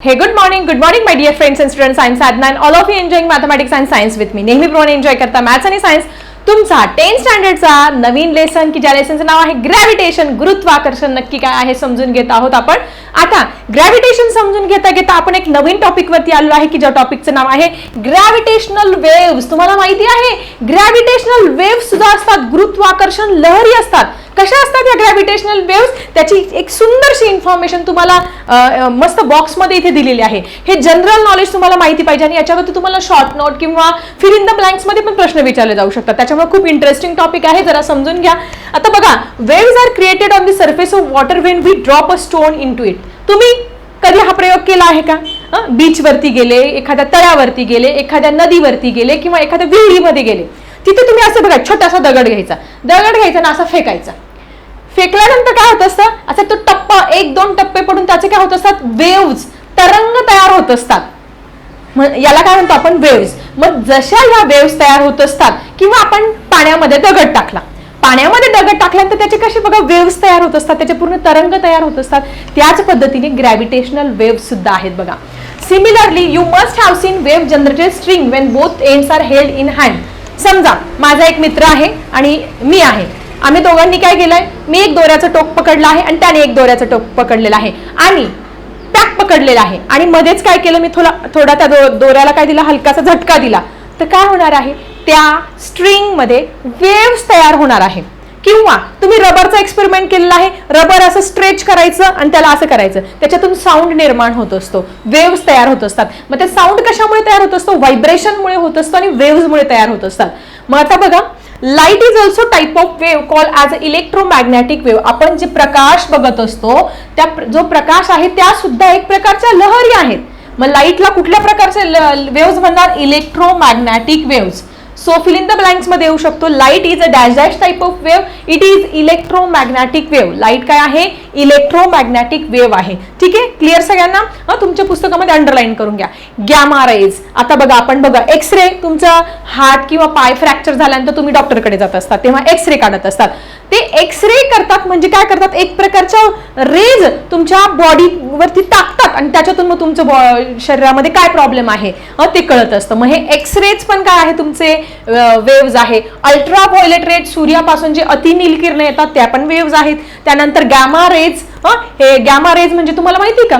Hey good morning good morning my dear friends and student science adman all of you enjoying mathematics and science with me नेहमीप्रमाणे enjoy करता maths आणि science तुमचा tenth स्टँडर्डचा नवीन lesson की ज्या लेसनचं नाव आहे gravitation गुरुत्वाकर्षण नक्की काय आहे समजून घेत आहोत आपण आता ग्रॅव्हिटेशन समजून घेता घेता आपण एक नवीन टॉपिक वरती आलो आहे की ज्या टॉपिकचं नाव आहे ग्रॅव्हिटेशनल वेव्स तुम्हाला माहिती आहे ग्रॅव्हिटेशनल वेव्स सुद्धा असतात गुरुत्वाकर्षण लहरी असतात. कशा असतात या ग्रॅव्हिटेशनल वेव्स त्याची एक सुंदरशी इन्फॉर्मेशन तुम्हाला मस्त बॉक्समध्ये इथे दिलेली आहे. हे जनरल नॉलेज तुम्हाला माहिती पाहिजे आणि याच्यावरती तुम्हाला शॉर्ट नोट किंवा फिर इन द ब्लँक्समध्ये पण प्रश्न विचारले जाऊ शकतात. त्याच्यामुळे खूप इंटरेस्टिंग टॉपिक आहे जरा समजून घ्या. आता बघा waves are created on the surface of water when we drop a stone into it तुम्ही कधी हा प्रयोग केला आहे का? बीचवरती गेले एखाद्या तळ्यावरती गेले एखाद्या नदीवरती गेले किंवा एखाद्या विहिरीमध्ये गेले. तिथे तुम्ही असं बघा छोटासा दगड घ्यायचा. दगड घ्यायचा ना असा फेकायचा. फेकल्यानंतर काय होत असतं? असं तो टप्पा एक दोन टप्पे पडून त्याचे काय होत असतात? वेव्ज तरंग तयार होत असतात. याला काय म्हणतो आपण? वेव्स मग जशा ह्या वेव्स तयार होत असतात किंवा आपण पाण्यामध्ये दगड टाकला. पाण्यामध्ये दगड टाकल्यानंतर त्याचे कसे बघा वेव्स तयार होत असतात त्याचे पूर्ण तरंग तयार होत असतात. त्याच पद्धतीने ग्रॅव्हिटेशनल वेव्ह सुद्धा आहेत बघा. Similarly you must have seen wave generated string when both ends are held in hand समजा माझा एक मित्र आहे आणि मी आहे. आम्ही दोघांनी काय केलंय? मी एक दोऱ्याचं टोक पकडलं आहे आणि त्याने एक दोऱ्याचं टोक पकडलेलं आहे. आणि पॅक पकडलेला आहे. आणि मध्येच काय केलं? मी थोडा थोडा त्या दो- दोऱ्याला काय दिला? हलकासा झटका दिला. तर काय होणार आहे? त्या स्ट्रिंगमध्ये वेव्स तयार होणार आहे. किंवा तुम्ही रबरचा एक्सपेरिमेंट केलेला आहे. रबर असं स्ट्रेच करायचं आणि त्याला असं करायचं. त्याच्यातून साऊंड निर्माण होत असतो. वेव्स तयार होत असतात. मग ते साऊंड कशामुळे तयार होत असतो? व्हायब्रेशनमुळे होत असतो आणि वेव्समुळे तयार होत असतात. मग आता बघा light is also type of wave call as a electromagnetic wave आपण जे प्रकाश बघत असतो त्या जो प्रकाश आहे त्या सुद्धा एक प्रकारच्या लहरी आहेत. मग लाईटला कुठल्या प्रकारचे वेव्स म्हणणार? Electromagnetic waves so fill in the ब्लँक्समध्ये येऊ शकतो. Light is a dash dash type of wave it is electromagnetic wave light काय आहे? इलेक्ट्रोमॅग्नेटिक वेव्ह आहे. ठीक आहे? क्लिअर सगळ्यांना? हा तुमच्या पुस्तकामध्ये अंडरलाईन करून घ्या. गॅमा रेज आता बघा आपण बघा एक्स रे तुमचा हात किंवा पाय फ्रॅक्चर झाल्यानंतर तुम्ही डॉक्टरकडे जात असतात तेव्हा एक्स रे काढत असतात. ते एक्स रे करतात म्हणजे काय करतात? एक प्रकारच्या रेज तुमच्या बॉडीवरती टाकतात आणि त्याच्यातून मग तुमचं बॉ- शरीरामध्ये काय प्रॉब्लेम आहे? ते कळत असतं. मग हे एक्स रेज पण काय आहे तुमचे? वेव्ज आहे. अल्ट्रा व्हायलेट रेज सूर्यापासून जे अतिनील किरण येतात त्या पण वेव्ज आहेत. त्यानंतर गॅमा रेज हे गॅमा रेज म्हणजे तुम्हाला माहिती का?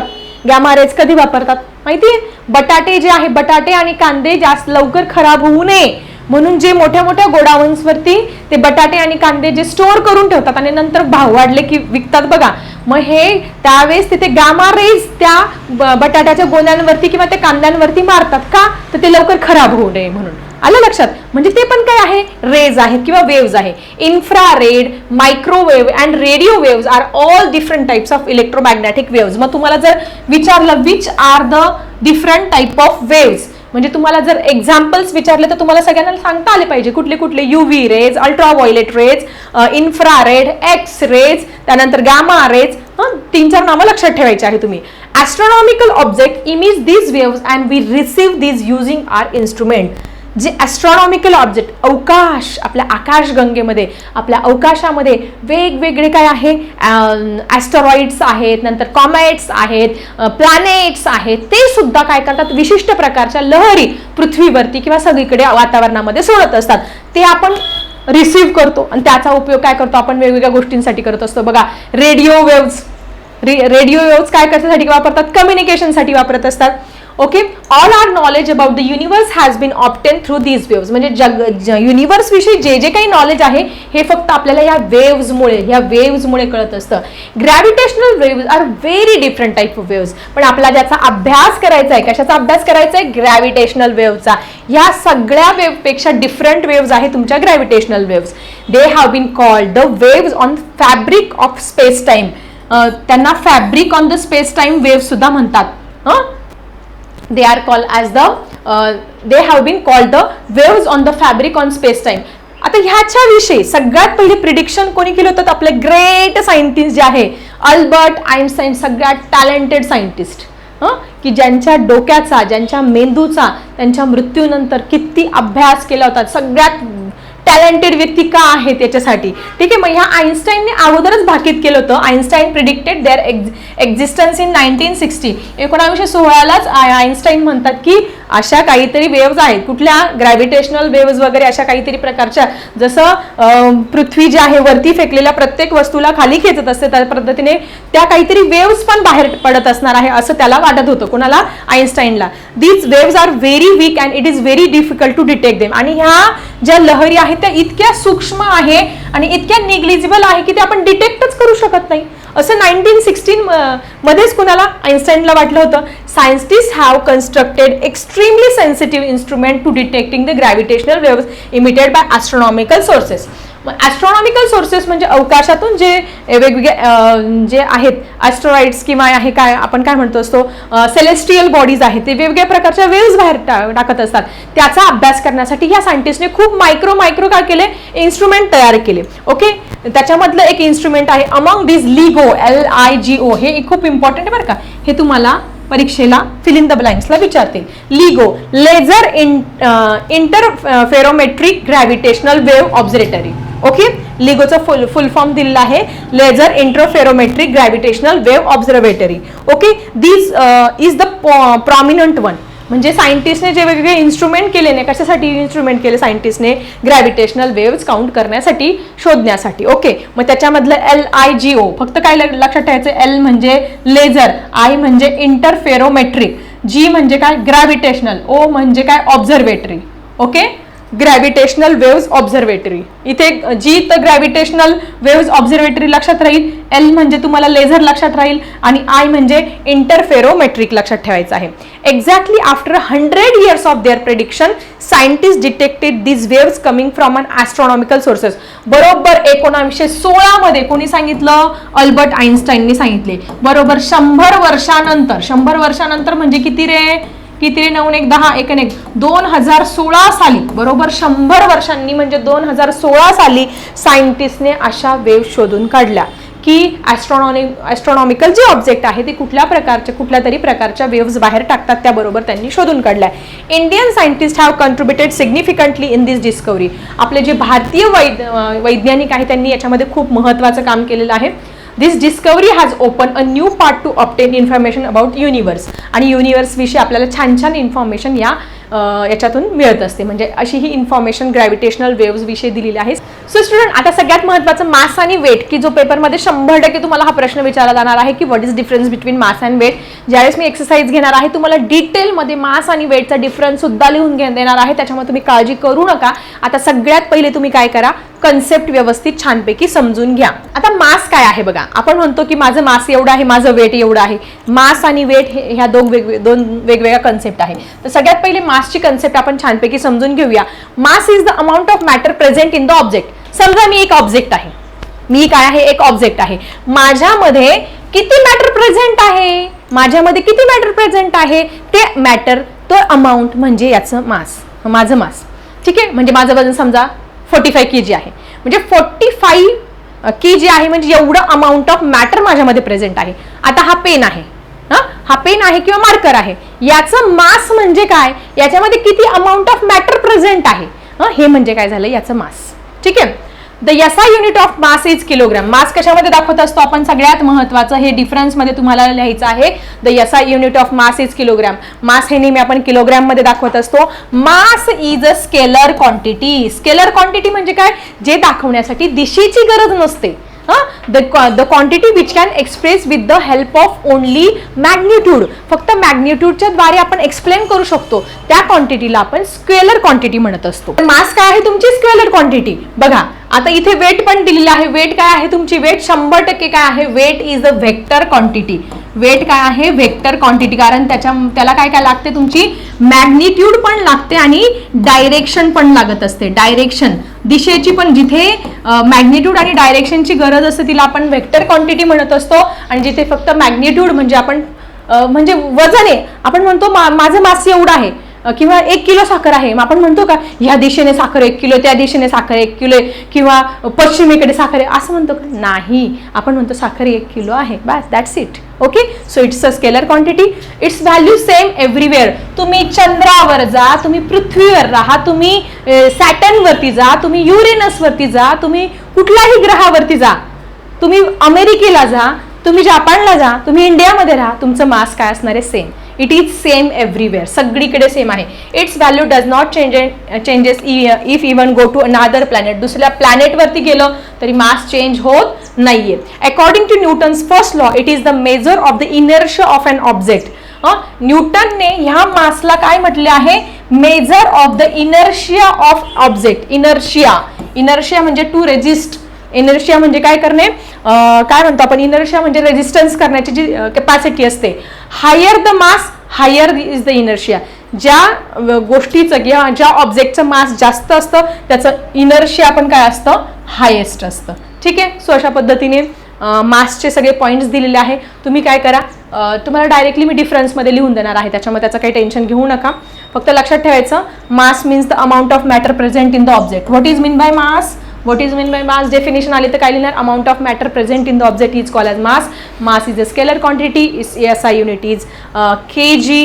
गॅमा रेज कधी वापरतात? माहितीये बटाटे जे आहे बटाटे आणि कांदे जास्त लवकर खराब होऊ नये. म्हणून जे मोठ्या मोठ्या गोडाऊन्सवरती ते बटाटे आणि कांदे जे स्टोअर करून ठेवतात आणि नंतर भाव वाढले की विकतात बघा. मग हे त्यावेळेस तिथे गामा रेज त्या बटाट्याच्या गोण्यांवरती किंवा त्या कांद्यांवरती मारतात का? तर ते लवकर खराब होऊ नये म्हणून. आलं लक्षात? म्हणजे ते पण काय आहे? रेज आहेत किंवा वेव्ज आहे. Infra red microwave and radio waves are all different types of electromagnetic waves मग तुम्हाला जर विचारलं which are the different type of waves म्हणजे तुम्हाला जर एक्झाम्पल्स विचारले तर तुम्हाला सगळ्यांना सांगता आले पाहिजे. कुठले कुठले? UV rays ultra rays rays infrared X rays त्यानंतर गॅमा रेज हां? तीन चार नावं लक्षात ठेवायची आहे तुम्ही. Astronomical object image these waves and we receive these using our instrument जे ॲस्ट्रॉनॉमिकल ऑब्जेक्ट अवकाश आपल्या आकाशगंगेमध्ये आपल्या अवकाशामध्ये वेगवेगळे काय आहे? ॲस्टरॉइड्स आहेत नंतर कॉमेट्स आहेत प्लॅनेट्स आहेत ते सुद्धा काय करतात? विशिष्ट प्रकारच्या लहरी पृथ्वीवरती किंवा सगळीकडे वातावरणामध्ये सोडत असतात. ते आपण रिसीव्ह करतो आणि त्याचा उपयोग काय करतो? आपण वेगवेगळ्या गोष्टींसाठी करत असतो. बघा रेडिओ वेव्स रेडिओ वेव्स काय करण्यासाठी वापरतात? कम्युनिकेशनसाठी वापरत असतात. Okay all our knowledge about the universe has been obtain through these waves म्हणजे जग युनिवर्स विषयी जे जे काही नॉलेज आहे हे फक्त आपल्याला या वेव्समुळे या वेव्समुळे कळत असतं. Gravitational waves are very different type of waves पण आपला ज्याचा अभ्यास करायचा आहे कशाचा अभ्यास करायचा आहे? ग्रॅव्हिटेशनल वेव्हचा ह्या सगळ्या वेव्हपेक्षा डिफरंट वेव्ज आहे तुमच्या gravitational waves they have been called the waves on fabric of space time त्यांना fabric on the space time wave सुद्धा म्हणतात. हं? They are called as the uh, they have been called the waves on the fabric on space time आता ह्याच्याविषयी सगळ्यात पहिले prediction कोणी केलं होतं? तर आपले ग्रेट सायंटिस्ट जे आहे अल्बर्ट आईन्स्टाईन सगळ्यात टॅलेंटेड सायंटिस्ट हं? की ज्यांच्या डोक्याचा ज्यांच्या मेंदूचा त्यांच्या मृत्यूनंतर किती अभ्यास केला होता? सगळ्यात टॅलेंटेड व्यक्ती का आहे त्याच्यासाठी ठीक आहे मग ह्या आईन्स्टाईनने अगोदरच भाकीत केलं होतं. Einstein predicted their existence in nineteen sixty एकोणावीसशे सोळालाच आईन्स्टाईन म्हणतात की अशा काहीतरी वेव्ज आहेत. कुठल्या ग्रॅव्हिटेशनल वेव्ज वगैरे अशा काहीतरी प्रकारच्या जसं पृथ्वी जी आहे वरती फेकलेल्या प्रत्येक वस्तूला खाली खेचत असते त्या पद्धतीने त्या काहीतरी वेव्ज पण बाहेर पडत असणार आहे असं त्याला वाटत होतं कोणाला? आईन्स्टाईनला these waves are very weak and it is very difficult to detect them आणि ह्या ज्या लहरी आहेत त्या इतक्या सूक्ष्म आहे आणि इतक्या निग्लिजिबल आहे की ते आपण डिटेक्टच करू शकत नाही. असं नाईन्टीन सिक्स्टीन मध्येच कुणाला आईन्स्टाईनला वाटलं होतं. Scientist have constructed extremely sensitive instrument to detecting the gravitational wave emitted by astronomical sources astronomical sources म्हणजे अवकाशातून जे वेगवेगळे जे आहेत ॲस्ट्रॉइड्स किंवा आहे काय आपण काय म्हणतो असतो सेलेस्टियल बॉडीज आहेत ते वेगवेगळ्या प्रकारच्या वेव्ज बाहेर टा- टाकत असतात. त्याचा अभ्यास करण्यासाठी ह्या सायंटिस्टने खूप मायक्रो मायक्रो काय केले? इन्स्ट्रुमेंट तयार केले. ओके त्याच्यामधलं एक इन्स्ट्रुमेंट आहे among this LIGO L I G O हे खूप इम्पॉर्टंट आहे बरं का. हे तुम्हाला परीक्षेला फिल इन द ब्लँक्सला विचारतील LIGO laser interferometric gravitational wave observatory okay? लिगोचं full full form दिलेला आहे. Laser interferometric gravitational wave observatory okay? This is the prominent one म्हणजे सायंटिस्टने जे वेगवेगळे इन्स्ट्रुमेंट केले नाही कशासाठी इन्स्ट्रुमेंट केले सायंटिस्टने? ग्रॅव्हिटेशनल वेव्स काउंट करण्यासाठी शोधण्यासाठी. ओके? मग त्याच्यामधलं एल आय जी ओ फक्त काय लक्षात ठेवायचं? एल म्हणजे लेझर आय म्हणजे इंटरफेरोमेट्रिक. जी म्हणजे काय? ग्रॅव्हिटेशनल. ओ म्हणजे काय? Observatory okay? Gravitational waves observatory इथे जी तर ग्रॅव्हिटेशनल वेव्ज ऑब्झर्वेटरी लक्षात राहील. एल म्हणजे तुम्हाला लेझर लक्षात राहील आणि आय म्हणजे इंटरफेरोमेट्रिक लक्षात ठेवायचं आहे. Exactly after hundred years of their prediction scientist detected this waves coming from an astronomical sources बरोबर एकोणावीसशे सोळामध्ये कोणी सांगितलं? अल्बर्ट आईन्स्टाईनने सांगितले. बरोबर शंभर वर्षानंतर. शंभर वर्षानंतर म्हणजे किती रे? किती रे नऊ एक दहा एक एक. दोन हजार सोळा साली बरोबर शंभर वर्षांनी म्हणजे दोन हजार सोळा साली सायंटिस्टने अशा वेव्ह शोधून काढल्या की ॲस्ट्रॉनॉमी ॲस्ट्रॉनॉमिकल जे ऑब्जेक्ट आहे ते कुठल्या प्रकारच्या कुठल्या तरी प्रकारच्या वेव्ज बाहेर टाकतात त्याबरोबर त्यांनी शोधून काढलाय. Indian scientist have contributed significantly in this discovery आपले जे भारतीय वैद वैज्ञानिक आहे त्यांनी याच्यामध्ये खूप महत्त्वाचं काम केलेलं आहे. This discovery has open a new part to obtain information about universe आणि युनिवर्स विषयी आपल्याला छान छान इन्फॉर्मेशन या याच्यातून मिळत असते. म्हणजे अशी ही इन्फॉर्मेशन ग्रॅव्हिटेशनल वेव्ह विषयी दिलेली आहे. सो स्टुडंट आता सगळ्यात महत्त्वाचं मास आणि वेट की जो पेपरमध्ये शंभर टक्के तुम्हाला हा प्रश्न विचारला जाणार आहे की what is difference between mass and weight ज्यावेळेस मी एक्सरसाइज घेणार आहे तुम्हाला डिटेलमध्ये मास आणि वेटचा डिफरन्स सुद्धा लिहून घे देणार आहे. त्याच्यामुळे तुम्ही काळजी करू नका. आता सगळ्यात पहिले तुम्ही काय करा? कन्सेप्ट व्यवस्थित छानपैकी समजून घ्या. आता मास काय आहे बघा. आपण म्हणतो की माझं मास एवढं आहे माझं वेट एवढं आहे. मास आणि वेट हे ह्या दोन वेगवे दोन वेगवेगळ्या कन्सेप्ट आहे. तर सगळ्यात पहिले मासची कन्सेप्ट आपण छानपैकी समजून घेऊया. Mass is the amount of matter present in the object समजा मी एक ऑब्जेक्ट आहे. मी काय आहे? एक ऑब्जेक्ट आहे. माझ्यामध्ये किती मॅटर प्रेझेंट आहे? माझ्यामध्ये किती मॅटर प्रेझेंट आहे? ते मॅटर तो अमाऊंट म्हणजे याचं मास. माझं मास. ठीक आहे? म्हणजे माझं वजन समजा फोर्टी फाय के जी आहे. म्हणजे फोर्टी फाईव्ह के जी आहे म्हणजे एवढं अमाऊंट ऑफ मॅटर माझ्यामध्ये प्रेझेंट आहे. आता हा पेन आहे. हा? हा पेन आहे किंवा मार्कर आहे? याचं मास म्हणजे काय? याच्यामध्ये किती अमाऊंट ऑफ मॅटर प्रेझेंट आहे? हं, हे म्हणजे काय झालं? याचं मास ठीक आहे? The SI unit of mass is kilogram mass कशामध्ये दाखवत असतो? आपण सगळ्यात महत्वाचं हे डिफरन्समध्ये तुम्हाला लिहायचं आहे. The SI unit of mass is kilogram mass हे नेहमी आपण किलोग्राममध्ये दाखवत असतो. Mass is a scalar quantity scalar quantity म्हणजे काय? जे दाखवण्यासाठी दिशेची गरज नसते. The the quantity which can express with the help of only magnitude फक्त मॅग्निट्यूडच्या द्वारे आपण एक्सप्लेन करू शकतो. त्या क्वांटिटीला आपण स्क्वेलर क्वांटिटी म्हणत असतो. मास काय आहे तुमची? स्क्वेलर क्वांटिटी बघा आता इथे वेट पण दिलेलं आहे. वेट काय आहे तुमची? वेट शंभर टक्के काय आहे? Weight is a vector quantity weight काय आहे? व्हेक्टर क्वांटिटी कारण त्याच्या त्याला काय काय लागते तुमची? मॅग्निट्यूड पण लागते आणि डायरेक्शन पण लागत असते. डायरेक्शन दिशेची पण जिथे मॅग्निट्यूड आणि डायरेक्शनची गरज असते तिला आपण व्हेक्टर क्वांटिटी म्हणत असतो. आणि जिथे फक्त मॅग्निट्यूड म्हणजे आपण म्हणजे वजन आहे. आपण म्हणतो मा- माझं मास एवढं आहे. किंवा एक किलो साखर आहे. मग आपण म्हणतो का ह्या दिशेने साखर एक किलो त्या दिशेने साखर एक किलो किंवा पश्चिमेकडे साखर आहे. असं म्हणतो का? नाही. आपण म्हणतो साखर एक किलो आहे. बस that's it okay so it's a scalar quantity its value same everywhere तुम्ही चंद्रावर जा तुम्ही पृथ्वीवर राहा तुम्ही सॅटनवरती जा तुम्ही युरेनसवरती जा तुम्ही कुठल्याही ग्रहावरती जा. तुम्ही अमेरिकेला जा तुम्ही जापानला जा तुम्ही इंडियामध्ये राहा तुमचं मास काय असणार आहे? Same it is same everywhere सगळीकडे सेम आहे. Its value does not change changes if even go to another planet दुसऱ्या प्लॅनेटवरती गेलं तरी मास चेंज होत नाहीये. According to Newton's first law it is the measure of the inertia of an object न्यूटनने ह्या मासला काय म्हटले आहे? Measure of the inertia of object inertia inertia म्हणजे टू रेजिस्ट इनर्शिया म्हणजे काय करणे? काय म्हणतो आपण? इनर्शिया म्हणजे रेजिस्टन्स करण्याची जी कॅपॅसिटी असते. Higher the mass higher is the inertia ज्या गोष्टीचं किंवा ज्या ऑब्जेक्टचं मास जास्त असतं त्याचं इनर्शिया पण काय असतं? हायेस्ट असतं. ठीक आहे? सो अशा पद्धतीने मासचे सगळे पॉईंट्स दिलेले आहे. तुम्ही काय करा? तुम्हाला डायरेक्टली मी डिफरन्समध्ये लिहून देणार आहे. त्याच्यामुळे त्याचं काही टेन्शन घेऊ नका. फक्त लक्षात ठेवायचं mass means the amount of matter present in the object what is mean by mass what is mean by mass definition आली तर काय लिहिणार? Amount of matter present in the object is call as mass mass is a scalar quantity is S I unit is K G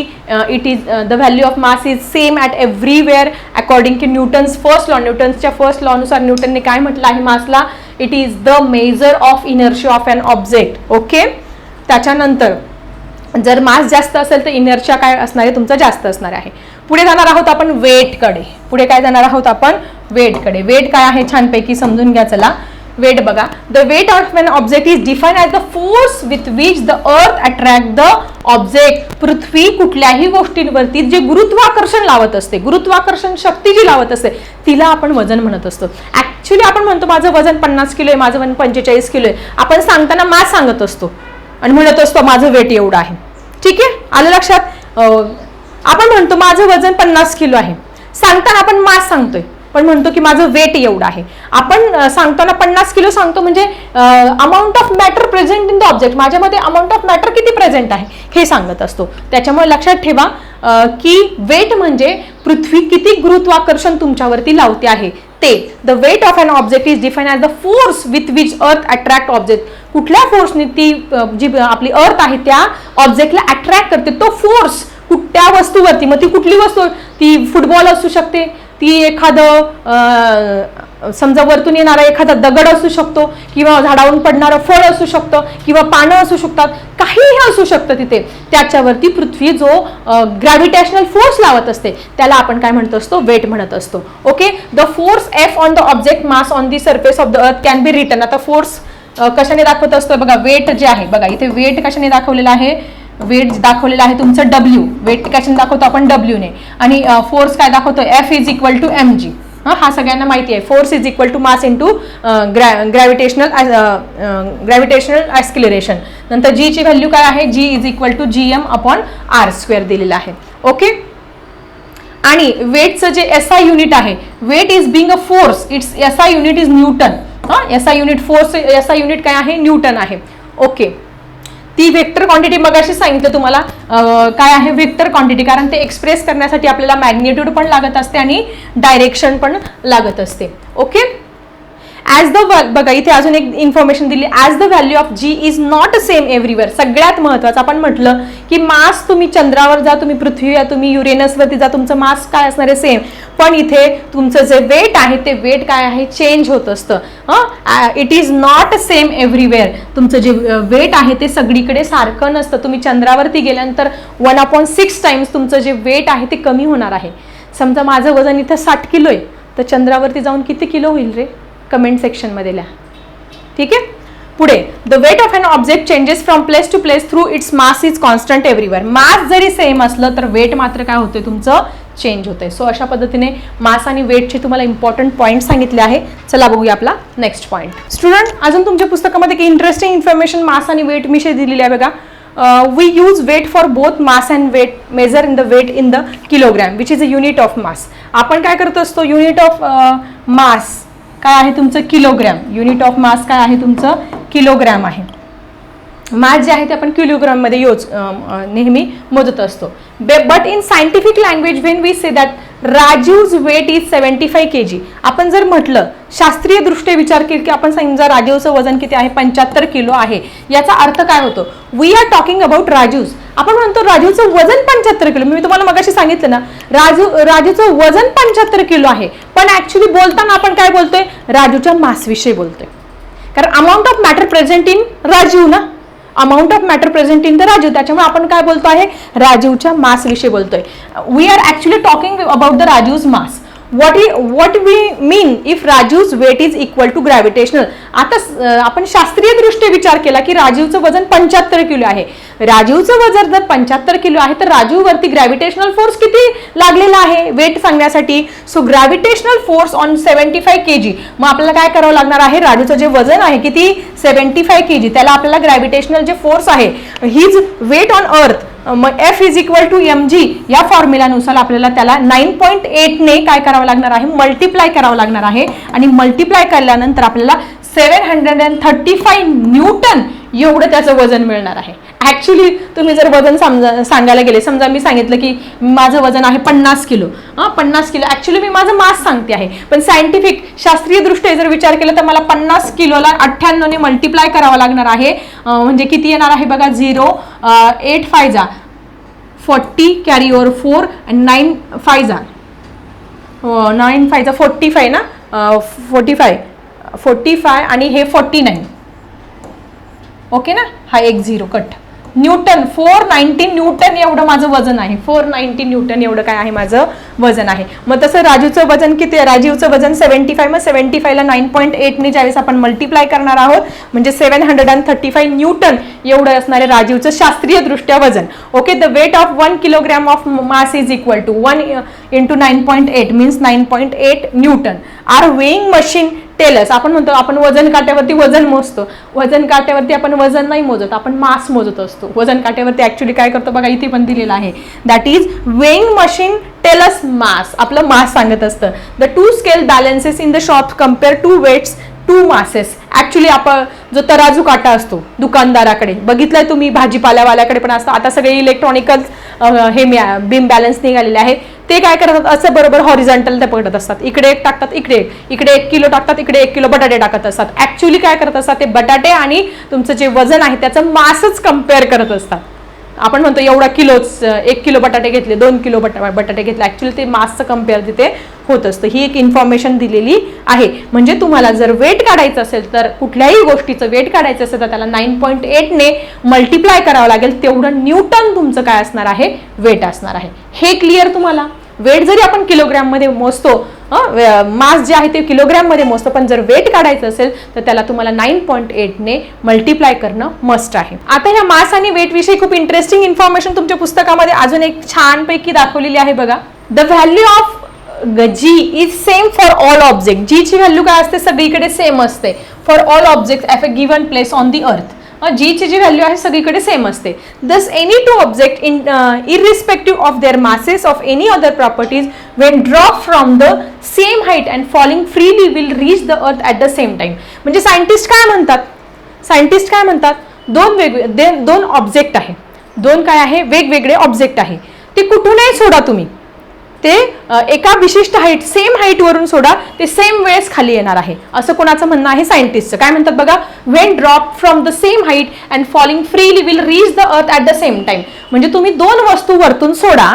it is the value of mass is same at everywhere according to Newton's first law न्यूटन्सच्या first लॉनुसार न्यूटनने काय म्हटलं आहे मासला it is the measure of inertia of an object okay त्याच्यानंतर जर मास जास्त असेल तर inertia काय असणार आहे? तुमचा जास्त असणार आहे. पुढे जाणार आहोत आपण वेटकडे. पुढे काय जाणार आहोत आपण? वेटकडे. वेट काय आहे? छानपैकी समजून घ्या चला. वेट बघा. The weight of an object is define as the force with which the earth attract the object पृथ्वी कुठल्याही गोष्टींवरती जे गुरुत्वाकर्षण लावत असते गुरुत्वाकर्षण शक्ती जी लावत असते तिला आपण वजन म्हणत असतो. ॲक्च्युली आपण म्हणतो माझं वजन पन्नास किलो आहे माझं वजन पंचेचाळीस किलो आहे. आपण सांगताना मास सांगत असतो आणि म्हणत असतो माझं वेट एवढं आहे. ठीक आहे? आलं लक्षात? अं, आपण म्हणतो माझं वजन पन्नास किलो आहे. सांगताना आपण मास सांगतोय. पण म्हणतो की माझं वेट एवढं आहे. आपण सांगताना पन्नास किलो सांगतो म्हणजे amount of matter present in the object माझ्यामध्ये अमाऊंट ऑफ मॅटर किती प्रेझेंट आहे हे सांगत असतो. त्याच्यामुळे लक्षात ठेवा की वेट म्हणजे पृथ्वी किती गुरुत्वाकर्षण तुमच्यावरती लावते आहे. ते the weight of an object is define as the force with which earth attract object कुठल्या फोर्सने ती जी आपली अर्थ आहे त्या ऑब्जेक्टला अट्रॅक्ट करते तो फोर्स कुठल्या वस्तूवरती? मग ती कुठली वस्तू? ती फुटबॉल असू शकते ती एखादं समजा वरतून येणारा एखादा दगड असू शकतो किंवा झाडावरून पडणारं फळ असू शकतं किंवा पानं असू शकतात काहीही असू शकतं तिथे. त्याच्यावरती पृथ्वी जो ग्रॅव्हिटेशनल फोर्स लावत असते त्याला आपण काय म्हणतो असतो? वेट म्हणत असतो. Okay the force F on the object mass on the surface of the earth can be written आता फोर्स कशाने दाखवत असतो बघा वेट जे आहे बघा इथे वेट कशाने दाखवलेलं आहे? वेट दाखवलेलं आहे तुमचं डब्ल्यू वेट कॅशन दाखवतो आपण डब्ल्यूने आणि फोर्स काय दाखवतो F is equal to M G हा सगळ्यांना माहिती आहे. Force is equal to mass into gravitational gravitational acceleration नंतर जीची व्हॅल्यू काय आहे? G is equal to G M upon R square दिलेलं आहे. ओके आणि वेटचं जे एस आय युनिट आहे weight is being a force its S I unit is newton हा S I unit force S I unit काय आहे? Newton आहे. ओके ती वेक्टर क्वांटिटी मगाशी सांगितलं तुम्हाला. काय आहे वेक्टर क्वांटिटी कारण ते एक्सप्रेस करण्यासाठी आपल्याला मॅग्नेट्यूड पण लागत असते आणि डायरेक्शन पण लागत असते. ओके ॲज द बघा इथे अजून एक इन्फॉर्मेशन दिली. As the value of G is not same everywhere सगळ्यात महत्त्वाचं आपण म्हटलं की मास तुम्ही चंद्रावर जा तुम्ही पृथ्वी या तुम्ही युरेनसवरती जा तुमचं मास काय असणार आहे? सेम पण इथे तुमचं जे वेट आहे ते वेट काय आहे? चेंज होत असतं. It is not same everywhere तुमचं जे वेट आहे ते सगळीकडे सारखं नसतं. तुम्ही चंद्रावरती गेल्यानंतर वन अपॉइंट सिक्स टाइम्स तुमचं जे वेट आहे ते कमी होणार आहे. समजा माझं वजन इथं साठ किलो आहे तर चंद्रावरती जाऊन किती किलो होईल रे? कमेंट सेक्शनमध्ये लिहा. ठीक आहे? पुढे the weight of an object changes from place to place through its mass is constant everywhere mass जरी सेम असलं तर वेट मात्र काय होतंय? तुमचं चेंज होतंय. सो अशा पद्धतीने मास आणि वेटचे तुम्हाला इम्पॉर्टंट पॉईंट सांगितले आहे. चला बघूया आपला नेक्स्ट पॉईंट स्टुडंट अजून तुमच्या पुस्तकामध्ये काही इंटरेस्टिंग इन्फॉर्मेशन मास आणि वेट विषयी दिलेली आहे बघा. We use weight for both mass and weight measure in the weight in the kilogram which is a unit of mass आपण काय करत असतो? युनिट ऑफ मास काय आहे तुमचं किलोग्रॅम? युनिट ऑफ मास काय आहे तुमचं? किलोग्रॅम आहे. मास जे आहे ते आपण किलोग्राममध्ये योज नेहमी मोजत असतो. But in scientific language when we say that Rajiv's weight is seventy five K G आपण जर म्हटलं शास्त्रीय दृष्ट्या विचार केला की आपण समजा राजीवचं वजन किती आहे? पंच्याहत्तर किलो आहे. याचा अर्थ काय होतो? We are talking about Raju's आपण म्हणतो राजूचं वजन पंच्याहत्तर किलो. मी तुम्हाला मगाशी सांगितलं ना राजू राजूचं वजन पंच्याहत्तर किलो आहे. पण ऍक्च्युली बोलताना आपण काय बोलतोय? राजूच्या मासविषयी बोलतोय. कारण amount of matter present in Rajiv ना? Amount of matter present in the Rajiv त्याच्यामुळे आपण काय बोलतो आहे? राजीवच्या मासविषयी बोलतोय. We are actually talking about the Raju's mass. What uh what we mean if Raju's weight is equal to gravitational आता आपण शास्त्रीय दृष्ट्या विचार केला की राजीवचं वजन पंच्याहत्तर किलो आहे. राजीवचं वजन जर पंच्याहत्तर किलो आहे तर राजूवरती ग्रॅव्हिटेशनल फोर्स किती लागलेला आहे? वेट सांगण्यासाठी. So gravitational force on seventy five K G मग आपल्याला काय करावं लागणार आहे? राजूचं जे वजन आहे किती? सेव्हन्टी फाय के जी त्याला आपल्याला ग्रॅव्हिटेशनल जे फोर्स आहे हिज वेट ऑन अर्थ मग F is equal to M G या फॉर्म्युलानुसार आपल्याला त्याला नाईन पॉईंट एटने काय करावं लागणार आहे? मल्टिप्लाय करावं लागणार आहे. आणि मल्टिप्लाय केल्यानंतर आपल्याला seven hundred and thirty five newton एवढं त्याचं वजन मिळणार आहे. ऍक्च्युली तुम्ही जर वजन समजा सांगायला गेले समजा मी सांगितलं की माझं वजन आहे पन्नास किलो. हां पन्नास किलो. ऍक्च्युली मी माझं मास सांगते आहे. पण सायंटिफिक शास्त्रीय दृष्ट्या जर विचार केला तर मला पन्नास किलोला अठ्ठ्याण्णवने मल्टिप्लाय करावं लागणार आहे. म्हणजे किती येणार आहे बघा? झिरो एट फायजा forty carry over four and nine फायजा नाईन फायचा फोर्टी फाय ना? फोर्टी फाय फोर्टी फाय आणि हे फोर्टी नाईन ओके ना? हा एक zero cut newton four ninety newton एवढं माझं वजन आहे. फोर नाईन्टी न्यूटन एवढं काय आहे माझं वजन आहे. मग तसं राजूचं वजन किती आहे? राजीवचं वजन सेव्हन्टी फाय मग सेव्हन्टी फायला नाईन पॉईंट एटने ज्यावेळेस आपण मल्टिप्लाय करणार आहोत म्हणजे seven hundred and thirty five newton एवढं असणारे राजीवचं शास्त्रीय दृष्ट्या वजन. Okay the weight of one kilogram of mass is equal to one into nine point eight means nine point eight newton our weighing machine tells आपण म्हणतो आपण वजन काट्यावरती वजन मोजतो. वजन काट्यावरती आपण वजन नाही मोजत आपण मास मोजत असतो. वजन काट्यावरती ऍक्च्युली काय करतो बघा इथे पण दिलेलं आहे. That is weighing machine tells mass आपलं मास सांगत असतं. The two scale balances in the shop compare two weights two masses actually आपण जो तराजू काटा असतो दुकानदाराकडे बघितलंय तुम्ही भाजीपाल्यावाल्याकडे पण असतं. आता सगळे इलेक्ट्रॉनिकल हे बिम बॅलन्स निघालेले आहे. ते काय करतात असं बरोबर हॉरिझॉन्टल ते पकडत असतात. इकडे एक टाकतात इकडे एक. इकडे एक किलो टाकतात इकडे एक किलो बटाटे टाकत असतात. ऍक्च्युली काय करत असतात ते बटाटे आणि तुमचं जे वजन आहे त्याचं मासच कंपेअर करत असतात. आपण म्हणतो एवढा किलोच एक किलो बटाटे घेतले दोन किलो बटा बटाटे घेतले. ॲक्च्युली ते मासचं कंपेअर तिथे होत असतं. ही एक इन्फॉर्मेशन दिलेली आहे. म्हणजे तुम्हाला जर वेट काढायचं असेल तर कुठल्याही गोष्टीचं वेट काढायचं असेल तर त्याला नाईन पॉईंट एटने मल्टिप्लाय करावं लागेल. तेवढं न्यूटन तुमचं काय असणार आहे? वेट असणार आहे. हे क्लिअर तुम्हाला? वेट जरी आपण किलोग्रॅममध्ये मोजतो मास जे आहे ते किलोग्रॅममध्ये मोजतो पण जर वेट काढायचं असेल तर त्याला तुम्हाला नाईन पॉईंट एटने मल्टिप्लाय करणं मस्ट आहे. आता ह्या मास आणि वेट विषयी खूप इंटरेस्टिंग इन्फॉर्मेशन तुमच्या पुस्तकामध्ये अजून एक छानपैकी दाखवलेली आहे बघा. The value of G is same for all object G ची व्हॅल्यू काय असते? सगळीकडे सेम असते. For all object of a given place on the earth जीची जी व्हॅल्यू आहे सगळीकडे सेम असते. Thus any two object in irrespective of their masses of any other properties when drop from the same height and falling freely will reach the earth at the same time म्हणजे scientist काय म्हणतात? Scientist काय म्हणतात? दोन वेगवे दे- दोन object आहे. दोन काय आहे? वेगवेगळे ऑब्जेक्ट आहे. ते कुठूनही सोडा तुम्ही. ते एका विशिष्ट हाईट सेम हाईटवरून सोडा ते सेम वेळेस खाली येणार आहे. असं कोणाचं म्हणणं आहे? सायंटिस्टचं काय म्हणतात बघा? When drop from the same height and falling freely will reach the earth at the same time म्हणजे तुम्ही दोन वस्तू वरतून सोडा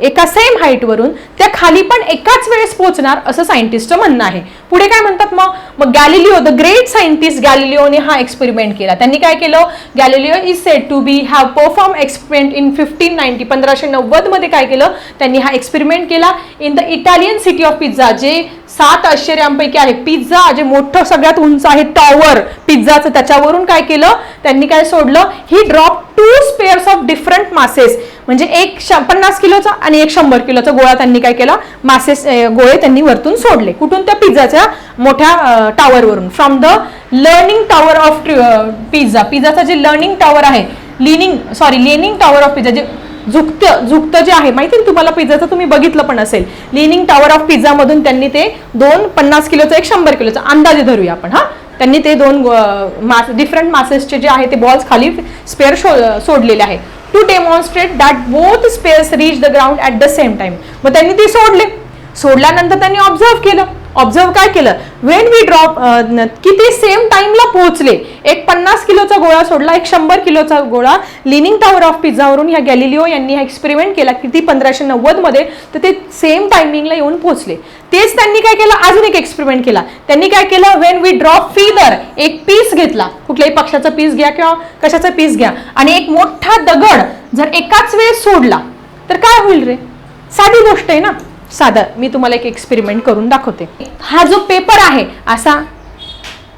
एका सेम हाईटवरून त्या खाली पण एकाच वेळेस पोहोचणार असं सायंटिस्टचं म्हणणं आहे. पुढे काय म्हणतात मग? मग गॅलिलिओ द ग्रेट सायंटिस्ट गॅलिलिओने हा एक्सपेरिमेंट केला. त्यांनी काय केलं? Galileo is set to be have perform experiment in fifteen ninety पंधराशे नव्वदमध्ये काय केलं? त्यांनी हा एक्सपेरिमेंट केला. In the Italian city of Pisa जे सात आश्चर्यांपैकी आहे. पिझ्झा जे मोठं सगळ्यात उंच आहे टॉवर पिझ्झाचं त्याच्यावरून काय केलं? त्यांनी काय सोडलं? He drop two spheres of different masses म्हणजे एक पन्नास किलोचा आणि एक शंभर किलोचा गोळा त्यांनी काय केला? मासेस गोळे त्यांनी वरतून सोडले. कुठून? त्या पिझ्झाच्या मोठ्या टॉवरवरून from the learning tower of Pisa पिझ्झाचं जे लर्निंग टॉवर आहे leaning sorry leaning tower of Pisa जे झुकतं झुकतं जे आहे माहिती ना तुम्हाला पिझ्झाचं? तुम्ही बघितलं पण असेल. लिनिंग टॉवर ऑफ पिझ्झामधून त्यांनी ते दोन पन्नास किलोचं एक शंभर किलोचा अंदाजे धरूया आपण हा. त्यांनी ते दोन मास डिफरंट मासेसचे जे आहे ते बॉल्स खाली स्पेअर सोडलेले आहेत to demonstrate that both spheres reach the ground at the same time मग त्यांनी ते सोडले. सोडल्यानंतर त्यांनी ऑब्झर्व केलं. ऑब्झर्व काय केलं? वेन वी ड्रॉप की ते सेम टाइमला पोहोचले? एक पन्नास किलोचा गोळा सोडला एक शंभर किलोचा गोळा लिनिंग टावर ऑफ पिझ्झावरून ह्या गॅलिलिओ यांनी हा एक्सपेरिमेंट केला किती? पंधराशे नव्वदमध्ये तर ते सेम टायमिंगला येऊन पोहोचले. तेच त्यांनी काय केलं? अजून एक एक्सपेरिमेंट केला. त्यांनी काय केलं? वेन वी ड्रॉप फीदर एक पीस घेतला. कुठल्याही पक्षाचा पीस घ्या किंवा कशाचा पीस घ्या. आणि एक मोठा दगड जर एकाच वेळेस सोडला तर काय होईल रे? साधी गोष्ट आहे ना? साधा मी तुम्हाला एक एक्सपेरिमेंट करून दाखवते. हा जो पेपर आहे असा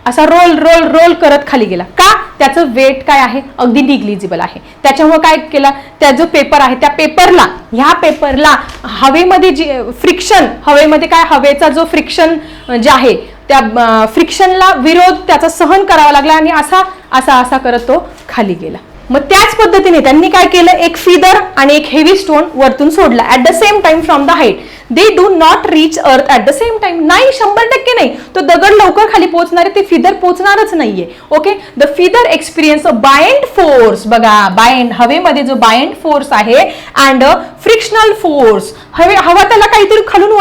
असा रोल रोल रोल करत खाली गेला. का? त्याचं वेट काय आहे? अगदी निग्लिजिबल आहे. त्याच्यामुळे काय केलं? त्या जो पेपर आहे त्या पेपरला ह्या पेपरला हवेमध्ये जी फ्रिक्शन हवेमध्ये काय? हवेचा जो फ्रिक्शन जे आहे त्या फ्रिक्शनला विरोध त्याचा सहन करावा लागला आणि असा असा असा करत तो खाली गेला. मग त्याच पद्धतीने त्यांनी काय केलं? एक फिदर आणि एक हेवी स्टोन वरतून सोडला. At the same time from the height they do not reach earth at the same time नाही शंभर टक्के नाही. तो दगड लवकर खाली पोहोचणार आहे ते फिदर पोहोचणारच नाहीये. Okay the feather experience a buoyant force बघा बायंड हवेमध्ये जो बायंड फोर्स आहे अँड फ्रिक्शनल फोर्स हवे हवा त्याला काहीतरी खालून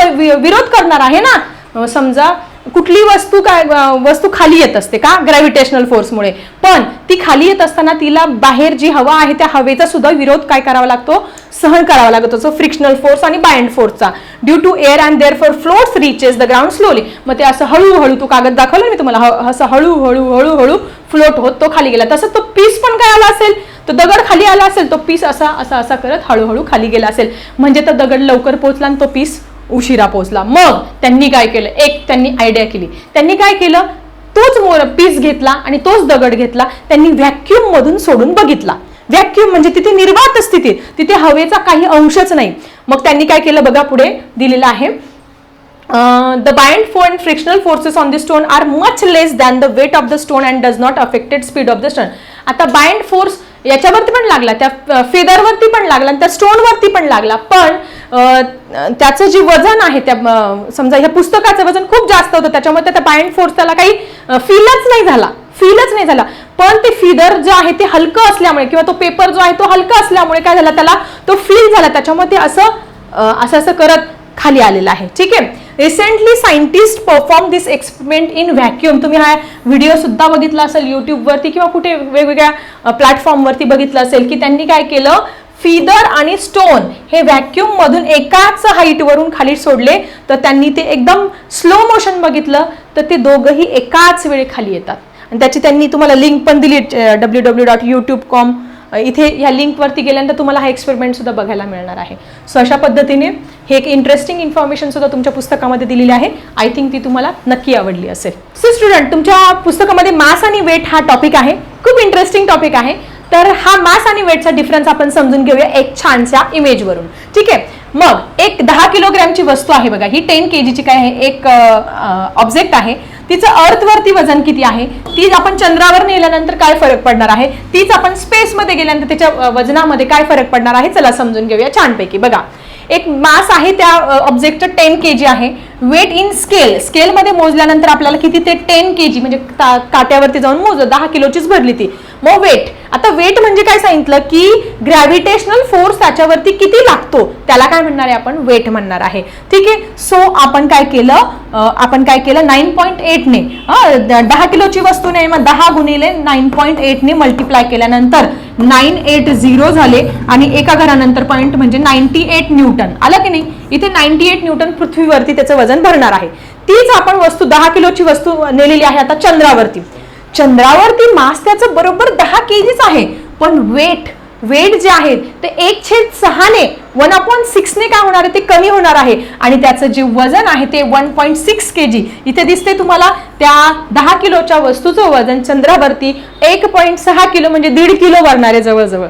विरोध करणार आहे ना? समजा कुठली वस्तू काय वस्तू खाली येत असते का ग्रॅव्हिटेशनल फोर्समुळे पण ती खाली येत असताना तिला बाहेर जी हवा आहे त्या हवेचा सुद्धा विरोध काय करावा लागतो? सहन करावा लागतो. तो फ्रिक्शनल फोर्स आणि buoyant फोर्सचा due to air and therefore floats reaches the ground slowly मग ते असं हळूहळू तू कागद दाखवलं मी तुम्हाला असं हळूहळू हळूहळू फ्लोट होत तो खाली गेला. तसंच तो पीस पण काय आला असेल? तो दगड खाली आला असेल तो पीस असा असा असा करत हळूहळू खाली गेला असेल. म्हणजे तो दगड लवकर पोहोचला आणि तो पीस उशिरा पोहोचला. मग त्यांनी काय केलं? एक त्यांनी आयडिया केली. त्यांनी काय केलं? तोच मोर पीस घेतला आणि तोच दगड घेतला. त्यांनी व्हॅक्युम मधून सोडून बघितला. व्हॅक्युम म्हणजे तिथे निर्वात स्थितीत तिथे हवेचा काही अंशच नाही. मग त्यांनी काय केलं? बघा पुढे दिलेलं आहे. द बायंड फो and frictional forces on the stone are much less than the weight of the stone and does not affected speed of the stone आता बायंड फोर्स याच्यावरती पण लागला. त्या फेदरवरती पण लागला आणि त्या स्टोनवरती पण लागला. पण त्याचं जे वजन आहे त्या समजा ह्या पुस्तकाचं वजन खूप जास्त होतं त्याच्यामुळे त्या अँड फोर्स त्याला काही फीलच नाही झाला. फीलच नाही झाला. पण ते फिदर जो आहे ते हलकं असल्यामुळे किंवा तो पेपर जो आहे तो हलका असल्यामुळे काय झाला त्याला तो फील झाला. त्याच्यामुळे ते असं असं असं करत खाली आलेलं आहे. ठीक आहे? Recently scientist perform this experiment in vacuum तुम्ही हा व्हिडिओ सुद्धा बघितला असेल युट्यूबवरती किंवा कुठे वेगवेगळ्या प्लॅटफॉर्मवरती बघितलं असेल की त्यांनी काय केलं? फिदर आणि स्टोन हे व्हॅक्युम मधून एकाच हाईटवरून खाली सोडले तर त्यांनी ते एकदम स्लो मोशन बघितलं तर ते दोघंही एकाच वेळी खाली येतात. आणि त्याची त्यांनी तुम्हाला लिंक पण दिली W W dot YouTube com इथे ह्या लिंकवरती गेल्यानंतर तुम्हाला हा एक्सपेरिमेंट सुद्धा बघायला मिळणार आहे. सो अशा पद्धतीने हे एक इंटरेस्टिंग इन्फॉर्मेशन सुद्धा तुमच्या पुस्तकामध्ये दिलेली आहे. आय थिंक ती तुम्हाला नक्की आवडली असेल. सो स्टुडंट तुमच्या पुस्तकामध्ये मास आणि वेट हा टॉपिक आहे. खूप इंटरेस्टिंग टॉपिक आहे. तर हा मास आणि वेटचा डिफरन्स आपण समजून घेऊया एक छानशा इमेजवरून ठीक आहे? मग एक दहा किलोग्रॅमची वस्तू आहे बघा. ही टेन के जीची काय आहे? एक ऑब्जेक्ट आहे. तिचं अर्थवरती वजन किती आहे? तीच आपण चंद्रावर नेल्यानंतर काय फरक पडणार आहे? तीच आपण स्पेसमध्ये गेल्यानंतर त्याच्या वजनामध्ये काय फरक पडणार आहे? चला समजून घेऊया छानपैकी. बघा. एक मास आहे त्या ऑब्जेक्टचं टेन के जी आहे. वेट इन स्केल स्केलमध्ये मोजल्यानंतर आपल्याला किती ते टेन के जी म्हणजे काट्यावरती जाऊन मोजलं. दहा किलोचीच भरली ती. मग वेट आता वेट म्हणजे काय सांगितलं की ग्रॅव्हिटेशनल फोर्स त्याच्यावरती किती लागतो? त्याला काय म्हणणार आहे आपण? वेट म्हणणार आहे. ठीक आहे? सो आपण काय केलं? आपण काय केलं? नाईन पॉईंट एटने दहा किलोची वस्तू नाही मग दहा गुणिले नाईन पॉईंट एटने मल्टिप्लाय केल्यानंतर नाईन एट झिरो झाले आणि एका घरानंतर पॉईंट म्हणजे नाईन्टी एट न्यूटन आलं की नाही? इथे नाईन्टी एट न्यूटन पृथ्वीवरती त्याचं वजन भरणार आहे. तीच आपण वस्तू दहा किलोची वस्तू नेलेली आहे आता चंद्रावरती. चंद्रावरती मास त्याचं बरोबर दहा केजीच आहे. पण वेट वेट जे आहे ते एक छेद सहाने वन अपॉइंट सिक्सने काय होणार आहे? ते कमी होणार आहे. आणि त्याचं जे वजन आहे ते one point six K G इथे दिसते तुम्हाला त्या दहा किलोच्या वस्तूचं वजन चंद्रावरती एक पॉईंट सहा किलो म्हणजे दीड किलो भरणार आहे जवळजवळ.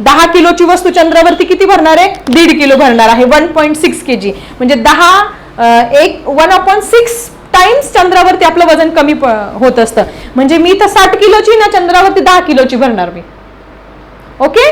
दहा किलोची वस्तू चंद्रावरती किती भरणार आहे? दीड किलो भरणार आहे. One point six K G म्हणजे दहा एक वन अपॉइंट सिक्स टाइम्स चंद्रावरती आपलं वजन कमी प- होत असतं. म्हणजे मी तर साठ किलोची ना चंद्रावरती दहा किलोची भरणार मी. ओके?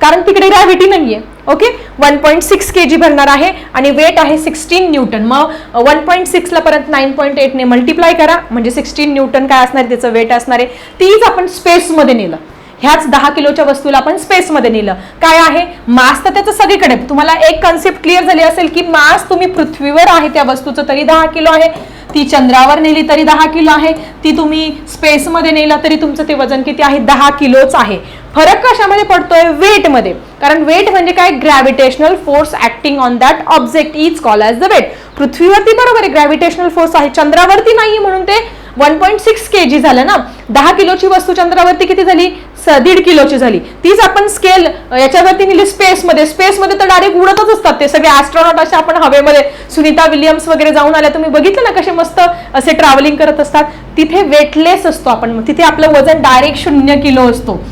कारण तिकडे ग्रॅव्हिटी नाहीये. Okay? One point six K G भरणार आहे आणि वेट आहे सिक्स्टीन न्यूटन मग वन पॉईंट सिक्सला परत नाईन पॉईंट एटने मल्टिप्लाय करा. म्हणजे सिक्स्टीन न्यूटन काय असणार त्याचं वेट असणार आहे. तीच आपण स्पेसमध्ये नेलं. ह्याच दहा किलोच्या वस्तूला आपण स्पेसमध्ये नेलं. काय आहे? मास तर त्याचं सगळीकडे. तुम्हाला एक कन्सेप्ट क्लिअर झाली असेल की मास तुम्ही पृथ्वीवर आहे त्या वस्तूचं तरी दहा किलो आहे. ती चंद्रावर नेली तरी दहा किलो आहे. ती तुम्ही स्पेसमध्ये नेला तरी तुमचं ते वजन किती आहे? दहा किलोच आहे. फरक कशामध्ये पडतोय? वेटमध्ये. कारण वेट म्हणजे काय? Gravitational force acting on that object is call as the weight पृथ्वीवरती बरोबर आहे. ग्रॅव्हिटेशनल फोर्स आहे. चंद्रावरती नाही म्हणून ते one point six K G झालं ना. दहा किलोची वस्तू चंद्रावरती किती झाली? स- दीड किलोची झाली. तीच आपण स्केल याच्यावरती नेली स्पेसमध्ये स्पेसमध्ये तर डायरेक्ट उडतच असतात ते सगळे ॲस्ट्रॉनॉट असे आपण हवेमध्ये. सुनीता विलियम्स वगैरे जाऊन आल्या. तुम्ही बघितलं ना कसे मस्त असे ट्रॅव्हलिंग करत असतात? तिथे वेटलेस असतो आपण. तिथे आपलं वजन डायरेक्ट शून्य किलो असतो.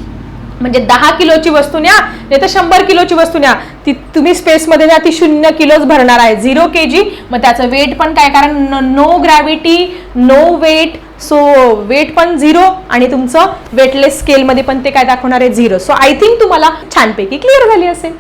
म्हणजे दहा किलोची वस्तू न्या नाही तर शंभर किलोची वस्तू न्या. ती तुम्ही स्पेसमध्ये न्या ती शून्य किलोच भरणार आहे. झिरो के जी मग त्याचं वेट पण काय? कारण no gravity no weight so weight पण झिरो आणि तुमचं वेटलेस स्केलमध्ये पण ते काय दाखवणार आहे? झिरो सो आय थिंक तुम्हाला छानपैकी क्लिअर झाली असेल.